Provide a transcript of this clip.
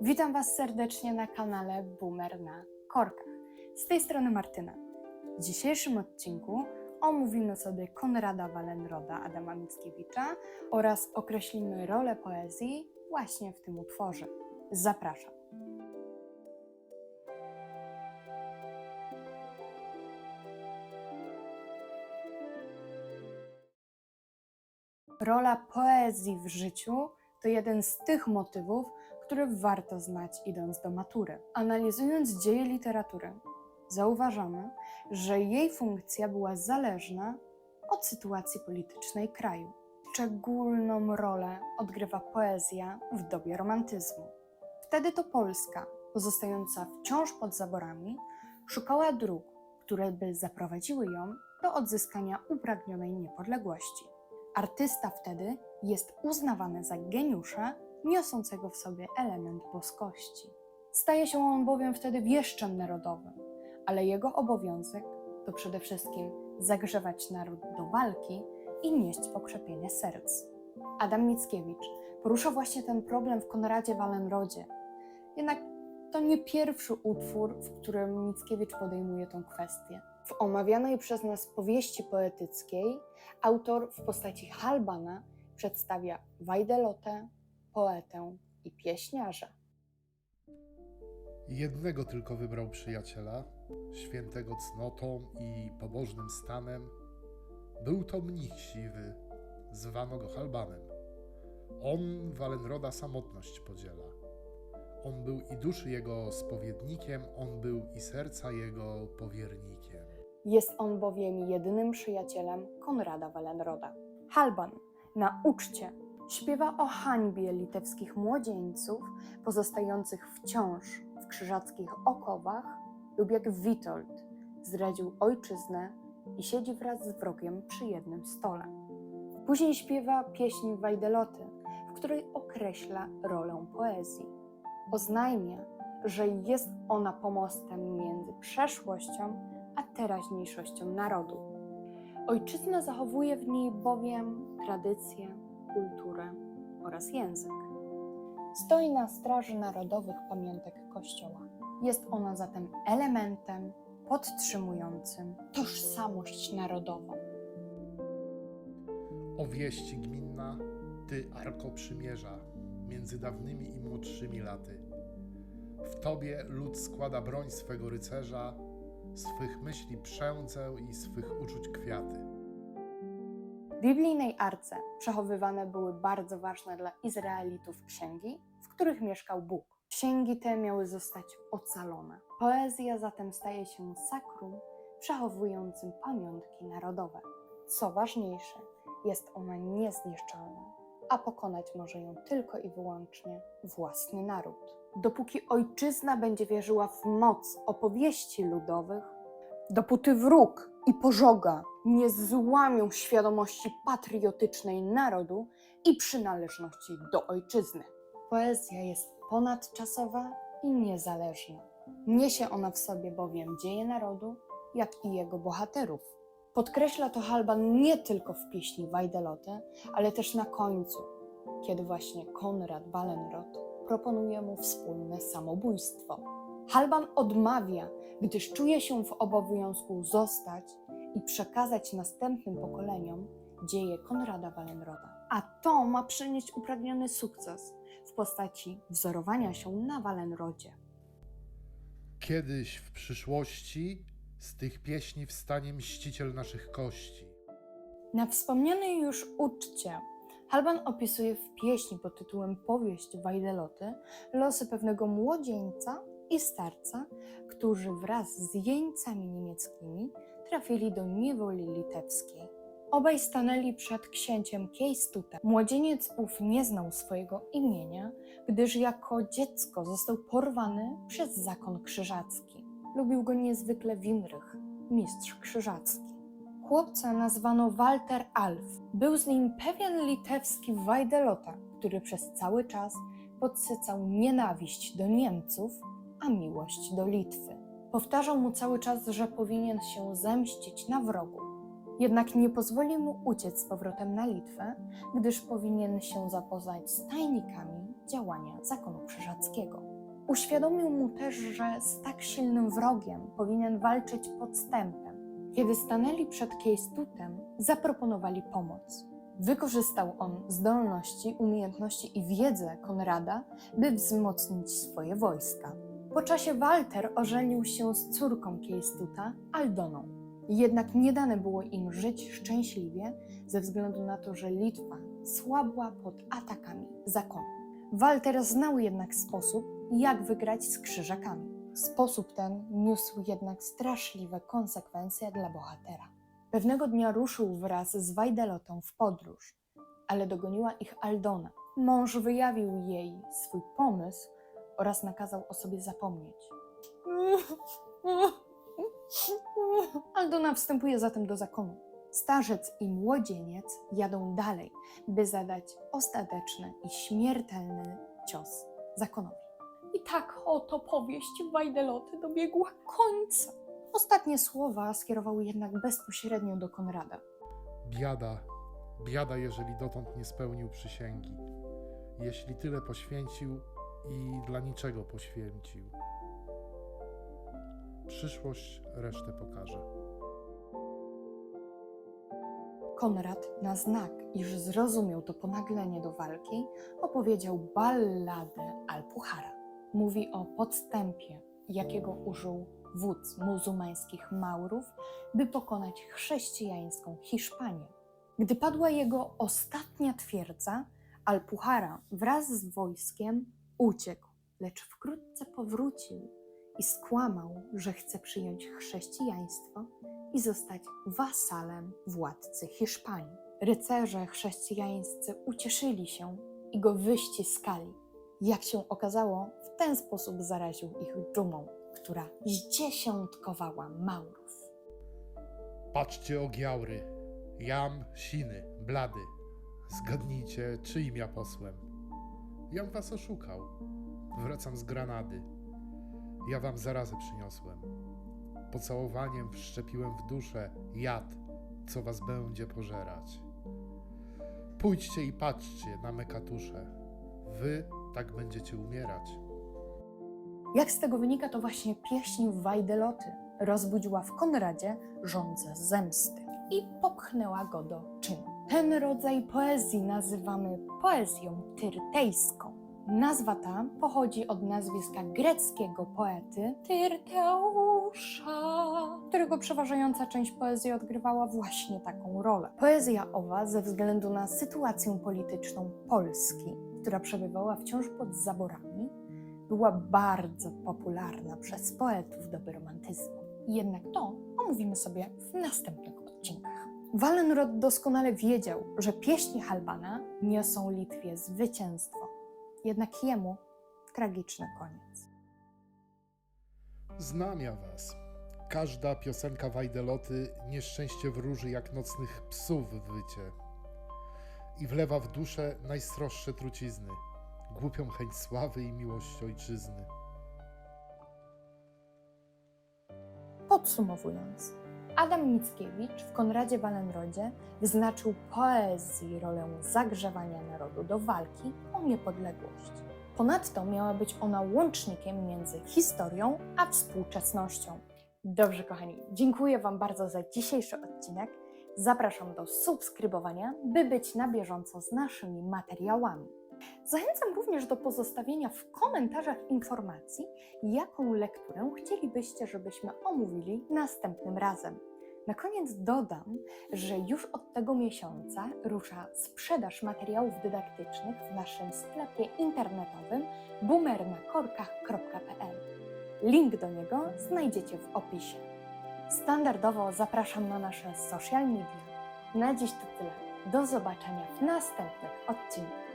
Witam Was serdecznie na kanale Boomer na Korkach. Z tej strony Martyna. W dzisiejszym odcinku omówimy sobie Konrada Wallenroda Adama Mickiewicza oraz określimy rolę poezji właśnie w tym utworze. Zapraszam. Rola poezji w życiu to jeden z tych motywów, które warto znać idąc do matury. Analizując dzieje literatury, zauważamy, że jej funkcja była zależna od sytuacji politycznej kraju. Szczególną rolę odgrywa poezja w dobie romantyzmu. Wtedy to Polska, pozostająca wciąż pod zaborami, szukała dróg, które by zaprowadziły ją do odzyskania upragnionej niepodległości. Artysta wtedy jest uznawany za geniusza niosącego w sobie element boskości. Staje się on bowiem wtedy wieszczem narodowym, ale jego obowiązek to przede wszystkim zagrzewać naród do walki i nieść pokrzepienie serc. Adam Mickiewicz porusza właśnie ten problem w Konradzie Wallenrodzie. Jednak to nie pierwszy utwór, w którym Mickiewicz podejmuje tę kwestię. W omawianej przez nas powieści poetyckiej autor w postaci Halbana przedstawia Wajdelotę, poetę i pieśniarza. Jednego tylko wybrał przyjaciela, świętego cnotą i pobożnym stanem. Był to mnich siwy, zwano go Halbanem. On Walenroda samotność podziela. On był i duszy jego spowiednikiem, on był i serca jego powiernikiem. Jest on bowiem jedynym przyjacielem Konrada Wallenroda. Halban na uczcie śpiewa o hańbie litewskich młodzieńców pozostających wciąż w krzyżackich okowach lub jak Witold zdradził ojczyznę i siedzi wraz z wrogiem przy jednym stole. Później śpiewa pieśń Wajdeloty, w której określa rolę poezji. Oznajmia, że jest ona pomostem między przeszłością a teraźniejszością narodu. Ojczyzna zachowuje w niej bowiem tradycję, kulturę oraz język. Stoi na straży narodowych pamiątek Kościoła. Jest ona zatem elementem podtrzymującym tożsamość narodową. O wieści gminna, ty arko przymierza między dawnymi i młodszymi laty. W tobie lud składa broń swego rycerza, swych myśli przędzę i swych uczuć kwiaty. W biblijnej arce przechowywane były bardzo ważne dla Izraelitów księgi, w których mieszkał Bóg. Księgi te miały zostać ocalone. Poezja zatem staje się sakrum przechowującym pamiątki narodowe. Co ważniejsze, jest ona niezniszczalna, a pokonać może ją tylko i wyłącznie własny naród. Dopóki ojczyzna będzie wierzyła w moc opowieści ludowych, dopóty wróg i pożoga nie złamią świadomości patriotycznej narodu i przynależności do ojczyzny. Poezja jest ponadczasowa i niezależna. Niesie ona w sobie bowiem dzieje narodu, jak i jego bohaterów. Podkreśla to Halban nie tylko w pieśni Wajdeloty, ale też na końcu, kiedy właśnie Konrad Wallenrod proponuje mu wspólne samobójstwo. Halban odmawia, gdyż czuje się w obowiązku zostać i przekazać następnym pokoleniom dzieje Konrada Wallenroda. A to ma przynieść upragniony sukces w postaci wzorowania się na Wallenrodzie. Kiedyś w przyszłości z tych pieśni wstanie mściciel naszych kości. Na wspomnianej już uczcie Halban opisuje w pieśni pod tytułem Powieść Wajdeloty losy pewnego młodzieńca i starca, którzy wraz z jeńcami niemieckimi trafili do niewoli litewskiej. Obaj stanęli przed księciem Kiejstutem. Młodzieniec ów nie znał swojego imienia, gdyż jako dziecko został porwany przez zakon krzyżacki. Lubił go niezwykle Winrych, mistrz krzyżacki. Chłopca nazwano Walter Alf. Był z nim pewien litewski Wajdelota, który przez cały czas podsycał nienawiść do Niemców, a miłość do Litwy. Powtarzał mu cały czas, że powinien się zemścić na wrogu. Jednak nie pozwoli mu uciec z powrotem na Litwę, gdyż powinien się zapoznać z tajnikami działania zakonu krzyżackiego. Uświadomił mu też, że z tak silnym wrogiem powinien walczyć podstępem. Kiedy stanęli przed Kiejstutem, zaproponowali pomoc. Wykorzystał on zdolności, umiejętności i wiedzę Konrada, by wzmocnić swoje wojska. Po czasie Walter ożenił się z córką Kiejstuta, Aldoną. Jednak nie dane było im żyć szczęśliwie ze względu na to, że Litwa słabła pod atakami zakonu. Walter znał jednak sposób, jak wygrać z krzyżakami. Sposób ten niósł jednak straszliwe konsekwencje dla bohatera. Pewnego dnia ruszył wraz z Wajdelotą w podróż, ale dogoniła ich Aldona. Mąż wyjawił jej swój pomysł oraz nakazał o sobie zapomnieć. Aldona wstępuje zatem do zakonu. Starzec i młodzieniec jadą dalej, by zadać ostateczny i śmiertelny cios zakonowi. I tak oto powieść Wajdeloty dobiegła końca. Ostatnie słowa skierował jednak bezpośrednio do Konrada. Biada, biada, jeżeli dotąd nie spełnił przysięgi. Jeśli tyle poświęcił i dla niczego poświęcił. Przyszłość resztę pokaże. Konrad, na znak, iż zrozumiał to ponaglenie do walki, opowiedział balladę Alpuchara. Mówi o podstępie, jakiego użył wódz muzułmańskich Maurów, by pokonać chrześcijańską Hiszpanię. Gdy padła jego ostatnia twierdza, Alpuchara wraz z wojskiem uciekł, lecz wkrótce powrócił i skłamał, że chce przyjąć chrześcijaństwo i zostać wasalem władcy Hiszpanii. Rycerze chrześcijańscy ucieszyli się i go wyściskali. Jak się okazało, w ten sposób zaraził ich dżumą, która zdziesiątkowała Maurów. Patrzcie ogiaury, jam siny, blady. Zgadnijcie, czyim ja posłem. Jam was oszukał. Wracam z Granady. Ja wam zarazę przyniosłem. Pocałowaniem wszczepiłem w duszę jad, co was będzie pożerać. Pójdźcie i patrzcie na me katusze. Wy tak będziecie umierać. Jak z tego wynika, to właśnie pieśń Wajdeloty rozbudziła w Konradzie żądzę zemsty i popchnęła go do czynu. Ten rodzaj poezji nazywamy poezją tyrtejską. Nazwa ta pochodzi od nazwiska greckiego poety Tyrteusza, którego przeważająca część poezji odgrywała właśnie taką rolę. Poezja owa ze względu na sytuację polityczną Polski, która przebywała wciąż pod zaborami, była bardzo popularna przez poetów doby romantyzmu. Jednak to omówimy sobie w następnych odcinkach. Wallenrod doskonale wiedział, że pieśni Halbana niosą Litwie zwycięstwo. Jednak jemu tragiczny koniec. Znam ja was. Każda piosenka Wajdeloty nieszczęście wróży jak nocnych psów wycie i wlewa w duszę najsroższe trucizny, głupią chęć sławy i miłość ojczyzny. Podsumowując, Adam Mickiewicz w Konradzie Wallenrodzie wyznaczył poezji rolę zagrzewania narodu do walki o niepodległość. Ponadto miała być ona łącznikiem między historią a współczesnością. Dobrze, kochani, dziękuję Wam bardzo za dzisiejszy odcinek. Zapraszam do subskrybowania, by być na bieżąco z naszymi materiałami. Zachęcam również do pozostawienia w komentarzach informacji, jaką lekturę chcielibyście, żebyśmy omówili następnym razem. Na koniec dodam, że już od tego miesiąca rusza sprzedaż materiałów dydaktycznych w naszym sklepie internetowym boomernakorkach.pl. Link do niego znajdziecie w opisie. Standardowo zapraszam na nasze social media. Na dziś to tyle. Do zobaczenia w następnych odcinkach.